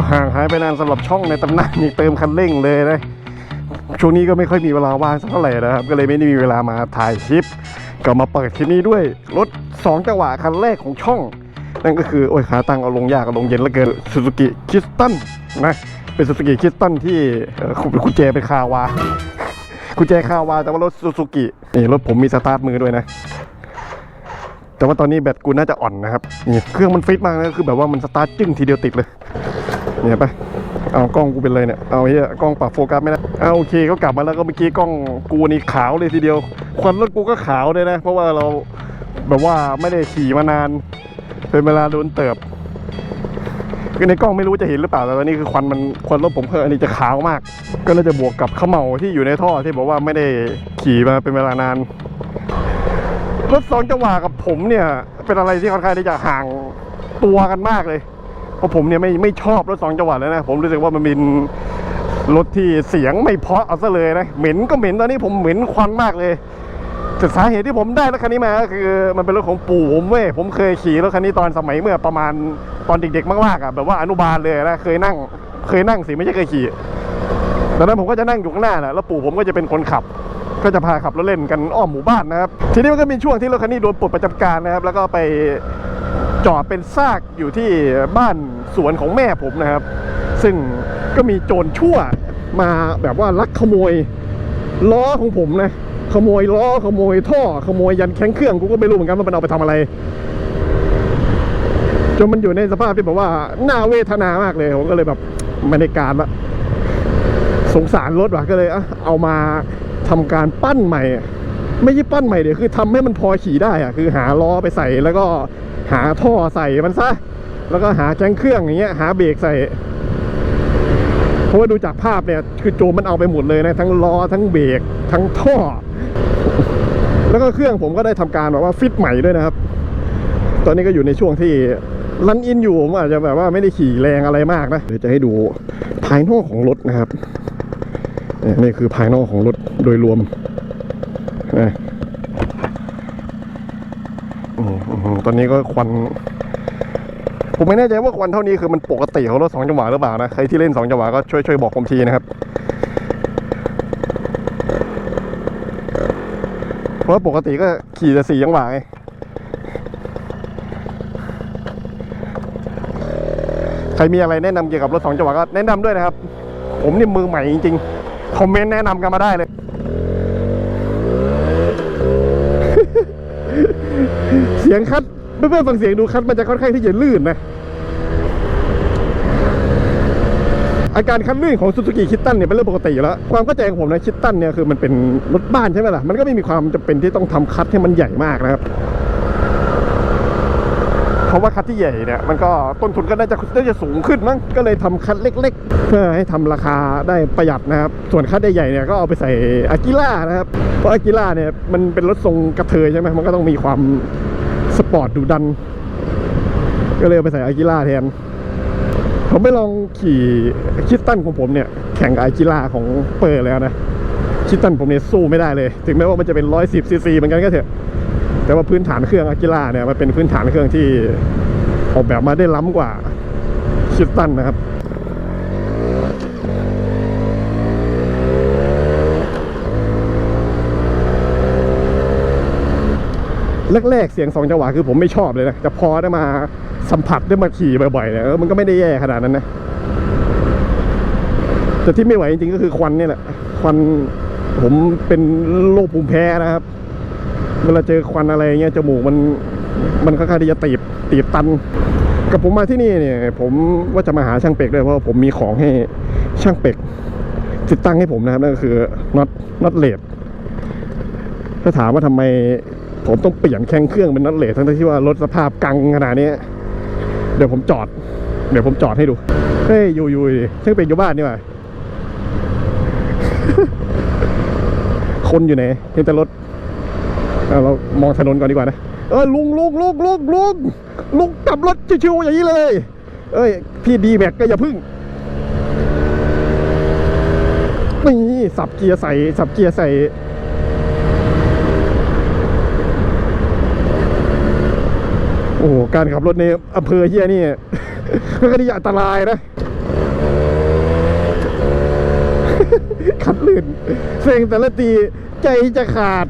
ก็ห่างหายไปนานสำหรับช่องในตำนานนี่เติมคันเร่งเลยนะช่วงนี้ก็ไม่ค่อยมีเวลาว่างสักเท่าไหร่นะครับ ก็เลยไม่ได้มีเวลามาถ่ายคลิป ก็มาเปิดคลิปนี้ด้วยรถ2จังหวะคันแรกของช่อง นั่นก็คือโอ้ยขาตั้งเอาลงยากเอาลงเย็นเหลือเกินซูซูกิคิสตันนะเป็นซูซูกิคิสตันที่คุณคุณแจเป็นคาวาคุณแจคาวาแต่ว่ารถซูซูกินี่รถผมมีสตาร์ทมือด้วยนะแต่ว่าตอนนี้แบตกูน่าจะอ่อนนะครับนี่เครื่องมันฟิตมากนะคือแบบว่ามันสตาร์ทจึ้งทีเดียวติดเลย เนี่ยไปเอากล้องกูเป็นเลยเนี่ย เอาเฮียกล้องปรับโฟกัสไม่ได้เอาโอเคก็กลับมาแล้วก็เมื่อกี้กล้องกูนี่ขาวเลยทีเดียว ควันรถกูก็ขาวเลยนะ เพราะว่าเราแบบว่าไม่ได้ขี่มานาน เป็นเวลาโดนเติบคือในกล้องไม่รู้จะเห็นหรือเปล่าแต่ตอนนี้คือควันมันควันรถผมเพิ่อันนี้จะขาวมาก ก็น่าจะบวกกับขมเหลาที่อยู่ในท่อที่บอกว่าไม่ได้ขี่มาเป็นเวลานานรถสองจังหวะกับผมเนี่ย เป็นอะไรที่ค่อนข้างที่จะห่างตัวกันมากเลย เพราะผมเนี่ยไม่ไม่ชอบรถสองจังหวะเลยนะ ผมรู้สึกว่ามันเป็นรถที่เสียงไม่เพาะเอาซะเลยนะ เหม็นก็เหม็นตอนนี้ผมเหม็นควันมากเลยแต่สาเหตุที่ผมได้รถคันนี้มาก็คือมันเป็นรถของปู่ผมเว้ยผมเคยขี่รถคันนี้ตอนสมัยเมื่อประมาณตอนเด็กๆมากๆอะแบบว่าอนุบาลเลยนะเคยนั่ง เคยนั่งสิไม่ใช่เคยขี่ตอนนั้นผมก็จะนั่งอยู่ข้างหน้าแหละแล้วปู่ผมก็จะเป็นคนขับ ก็จะพาขับรถเล่นกันอ้อมหมู่บ้านนะครับทีนี้มันก็มีช่วงที่รถคันนี้โดนปลดประจำการนะครับแล้วก็ไป จอดเป็นซากอยู่ที่บ้านสวนของแม่ผมนะครับ ซึ่งก็มีโจรชั่วมาแบบว่าลักขโมยล้อของผมนะ ขโมยล้อขโมยท่อขโมยยันแข้งเครื่องกูก็ไม่รู้เหมือนกันว่ามันเอาไปทำอะไรจนมันอยู่ในสภาพที่แบบว่าน่าเวทนามากเลยผมก็เลยแบบไม่ได้การละสงสารรถว่ะก็เลยเอามาทำการปั้นใหม่ ไม่ใช่ปั้นใหม่เดี๋ยวคือทำให้มันพอขี่ได้อะคือหาล้อไปใส่แล้วก็ หาท่อใส่มันซะ แล้วก็หาแจ้งเครื่องอย่างเงี้ยหาเบรกใส่ เพราะว่าดูจากภาพเนี่ยคือโจมมันเอาไปหมดเลยนะ ทั้งล้อทั้งเบรกทั้งท่อ แล้วก็เครื่องผมก็ได้ทำการแบบว่าฟิตใหม่ด้วยนะครับ ตอนนี้ก็อยู่ในช่วงที่รันอินอยู่ผมอาจจะแบบว่าไม่ได้ขี่แรงอะไรมากนะเดี๋ยวจะให้ดูภายนอกของรถนะครับนี่คือภายนอกของรถโดยรวมนะอืมอืม ตอนนี้ก็ควัน ผมไม่แน่ใจว่าควันเท่านี้คือมันปกติของรถสองจังหวะหรือเปล่านะใครที่เล่นสองจังหวะก็ช่วยช่วยบอกผมทีนะครับเพราะปกติก็ขี่แต่สี่จังหวะไงใครมีอะไรแนะนำเกี่ยวกับรถสองจังหวะก็แนะนำด้วยนะครับ ผมนี่มือใหม่จริงๆคอมเมนต์แนะนำกันมาได้เลย เสียงคัดเพื่อนๆฟังเสียงดูคัดมันจะค่อนข้างที่จะลื่นนะ อาการคัดลื่นของซูซูกิคิตตันเนี่ยเป็นเรื่องปกติอยู่แล้ว ความเข้าใจของผมนะคิตตันเนี่ยคือมันเป็นรถบ้านใช่ไหมล่ะ มันก็ไม่มีความจำเป็นที่ต้องทำคัดให้มันใหญ่มากนะครับเพราะว่าคัดที่ใหญ่เนี่ยมันก็ต้นทุนก็น่าจะน่าจะสูงขึ้นมั้งก็เลยทำคัดเล็ก ๆ เพื่อให้ทำราคาได้ประหยัดนะครับ ส่วนคัดใหญ่ๆเนี่ยก็เอาไปใส่อากิล่านะครับเพราะอากิล่าเนี่ยมันเป็นรถทรงกระเทยใช่ไหมมันก็ต้องมีความ สปอร์ตดุดัน ก็เลยเอาไปใส่อากิล่าแทน ผมไม่ลองขี่คิตตันของผมเนี่ย แข่งกับอากิล่าของเปอร์แล้วนะคิตตันผมเนี่ยสู้ไม่ได้เลย ถึงแม้ว่ามันจะเป็น 110ซีซีเหมือนกันก็เถอะ แต่ว่าพื้นฐานเครื่องอากิล่าเนี่ยมันเป็นพื้นฐานเครื่องที่ออกแบบมาได้ล้ำกว่าคิตตันนะครับ แรกๆเสียงสองจังหวะคือผมไม่ชอบเลยนะแต่พอได้มาสัมผัสได้มาขี่บ่อยๆเนี่ยมันก็ไม่ได้แย่ขนาดนั้นนะแต่ที่ไม่ไหวจริงๆก็คือควันนี่แหละควันผมเป็นโรคภูมิแพ้นะครับ เวลาเจอควันอะไรเงี้ยจมูกมันมันค่อนข้างที่จะตีบตีบตัน กับผมมาที่นี่เนี่ย ผมว่าจะมาหาช่างเป็กด้วยเพราะผมมีของให้ช่างเป็กติดตั้งให้ผมนะครับนั่นก็คือน็อตน็อตเลดถ้าถามว่าทำไม ผมต้องเปลี่ยนแข้งเครื่องเป็นน็อตเลดทั้งที่ว่ารถสภาพกังขนาดนี้ เดี๋ยวผมจอด เดี๋ยวผมจอดให้ดู เฮ้ยอยู่อยู่ดิช่งเป็กอยู่บ้านนี่หว่าคนอยู่ไหนเห็นแต่รถเเรามองถนนก่อนดีกว่านะ เออลุงลุงลุงลุงลุงลุงกลับรถชิวๆอย่างนี้เลย เอ้ย พี่ดีแม็กก็อย่าพึ่งนี่สับเกียร์ใส่สับเกียร์ใส่ โอ้การขับรถในอำเภอเฮียนี่ มันก็ดีอันตรายนะ ขับลื่นเสียงแต่ละตีใจจะขาด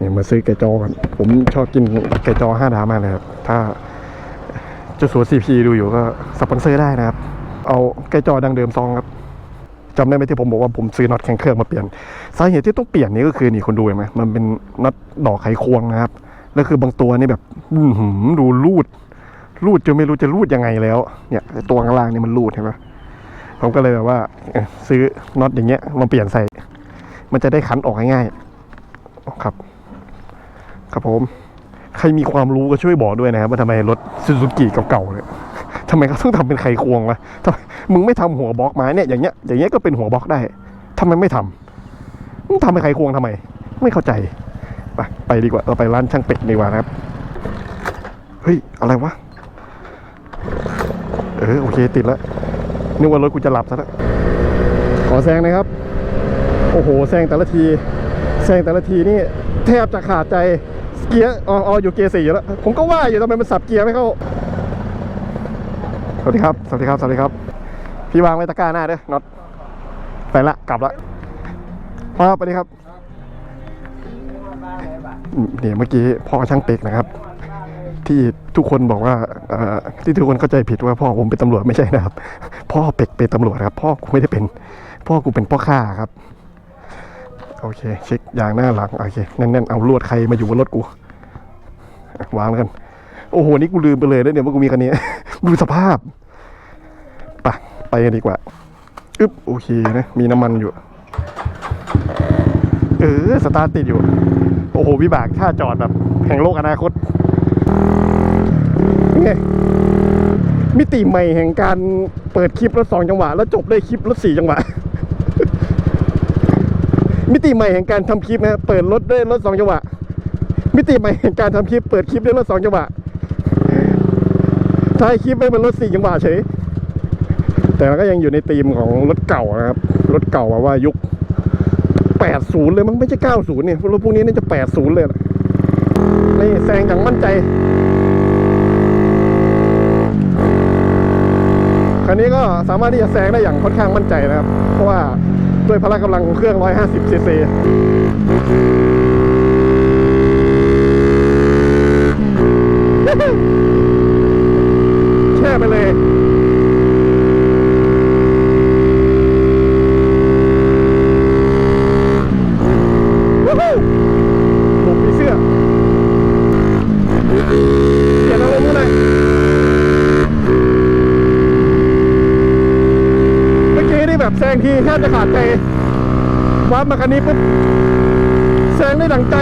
นี่มาซื้อไก่จอกัน ผมชอบกินไก่จอห้าดาวมากเลยครับ ถ้าจะสวนซีพีดูอยู่ก็สปอนเซอร์ได้นะครับ เอาไก่จอดังเดิมซองครับ จำได้ไหมที่ผมบอกว่าผมซื้อน็อตแข็งเครื่องมาเปลี่ยนสาเหตุที่ต้องเปลี่ยนนี่ก็คือนี่คนดูเห็นไหมมันเป็นน็อตดอกไขควงนะครับแล้วคือบางตัวนี่แบบหือดูรูด รูดจนไม่รู้จะรูดยังไงแล้ว เนี่ยตัวข้างล่างนี่มันรูดเห็นไหมผมก็เลยแบบว่าซื้อน็อตอย่างเงี้ยมาเปลี่ยนใส่ มันจะได้ขันออกง่ายๆครับ ครับผม ใครมีความรู้ก็ช่วยบอกด้วยนะครับว่าทำไมรถซูซูกิเก่าๆเนี่ย ทำไมเขาต้องทำเป็นไขควงวะทำไมมึงไม่ทำหัวบล็อกมาเนี่ยอย่างเงี้ยอย่างเงี้ยก็เป็นหัวบล็อกได้ทำไมไม่ทำมึงทำเป็นไขควงทำไม ไม่เข้าใจไปไปดีกว่าเราไปร้านช่างเป็ดดีกว่านะครับเฮ้ยอะไรวะเออโอเคติดแล้วนึกว่ารถกูจะหลับซะแล้วขอแซงนะครับ โอ้โหแซงแต่ละทีแซงแต่ละทีนี่แทบจะขาดใจเกียร์อ๋ออ๋ออยู่เกียร์สี่อยู่แล้ว ผมก็ว่าอยู่ทำไมมันสับเกียร์ไม่เข้า สวัสดีครับ สวัสดีครับ สวัสดีครับ พี่วางไว้ตะกร้าหน้าเด้อน็อตไปละ กลับละพ่อสวัสดีครับเนี่ยเมื่อกี้พ่อช่างเป็กนะครับ ที่ทุกคนบอกว่าที่ทุกคนเข้าใจผิดว่าพ่อผมเป็นตำรวจไม่ใช่นะครับ พ่อเป็กเป็นตำรวจครับ พ่อกูไม่ได้เป็น พ่อกูเป็นพ่อข้าครับ โอเค เช็คยางหน้าหลัง โอเคแน่นๆเอาลวดใครมาอยู่บนรถกู วางแล้วกัน โอ้โห นี่กูลืมไปเลยแล้วเนี่ยว่ากูมีคันนี้ ดูสภาพไปไปกันดีกว่าอึ๊บโอเคนะ มีน้ำมันอยู่ เออ สตาร์ทติดอยู่ โอ้โห วิบากถ้าจอดแบบแห่งโลกอนาคตไงมิติใหม่แห่งการเปิดคลิปรถสองจังหวะ แล้วจบด้วยคลิปรถสี่จังหวะ มิติใหม่แห่งการทำคลิปนะเปิดรถด้วยรถสองจังหวะ มิติใหม่แห่งการทำคลิปเปิดคลิปด้วยรถสองจังหวะ ท้ายคลิปไม่เป็นรถสี่จังหวะเฉย แต่ก็ยังอยู่ในธีมของรถเก่านะครับ รถเก่าว่ายุค 80 เลยมั้งไม่ใช่ 90 เนี่ยรถพวกนี้น่าจะ 80 เลยล่ะนี่แซงอย่างมั่นใจ คันนี้ก็สามารถที่จะแซงได้อย่างค่อนข้างมั่นใจนะครับ เพราะว่าด้วยพละกำลังของเครื่อง 150 ซีซี แบบแซงทีแทบจะขาดใจวาร์ปมาคันนี้ปุ๊บแซงได้ดังใจ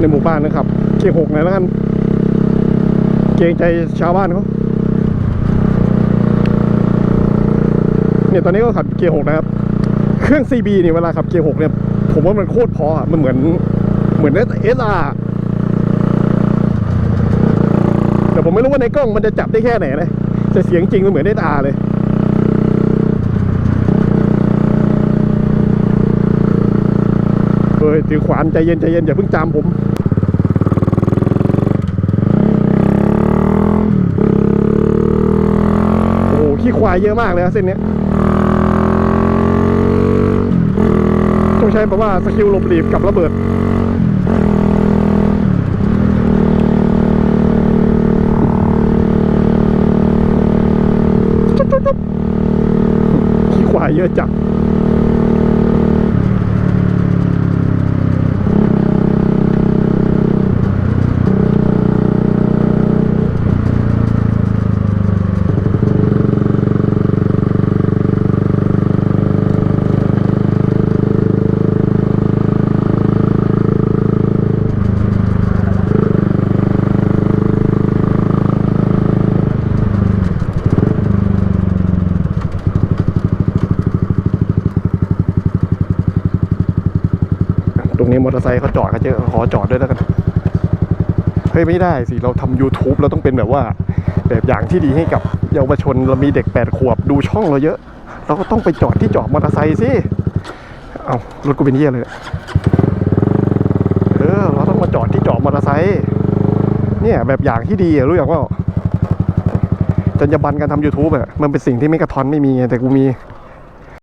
ในหมู่บ้านนะครับ เกียร์หกหน่อยแล้วกัน เกรงใจชาวบ้านเขาเนี่ยตอนนี้ก็ขับเกียร์หกนะครับ เครื่อง CB เนี่ยเวลาขับเกียร์หกเนี่ย ผมว่ามันโคตรพออะมันเหมือนเหมือนเอสอาร์แต่ผมไม่รู้ว่าในกล้องมันจะจับได้แค่ไหนนะแต่เสียงจริงมันเหมือนเอสอาร์เลย เฮ้ยถือขวานใจเย็นใจเย็นอย่าเพิ่งจามผมโอ้โหขี้ควายเยอะมากเลยเส้นนี้ต้องใช้แบบว่าสกิลหลบหลีกกับระเบิดขี้ควายเยอะจัด มอเตอร์ไซค์เขาจอดกันเยอะขอจอดด้วยแล้วกันเฮ้ยไม่ได้สิเราทำ YouTube เราต้องเป็นแบบว่า แบบอย่างที่ดีให้กับเยาวชนเรามีเด็กแปดขวบดูช่องเราเยอะ เราก็ต้องไปจอดที่จอดมอเตอร์ไซค์สิเอารถกูเป็นเหี้ยเลยเนี่ยเออเราต้องมาจอดที่จอดมอเตอร์ไซค์เนี่ยแบบอย่างที่ดีรู้อย่างว่าจรรยาบรรณการทำ YouTube อะมันเป็นสิ่งที่ไม่กระทอนไม่มีไงแต่กูมี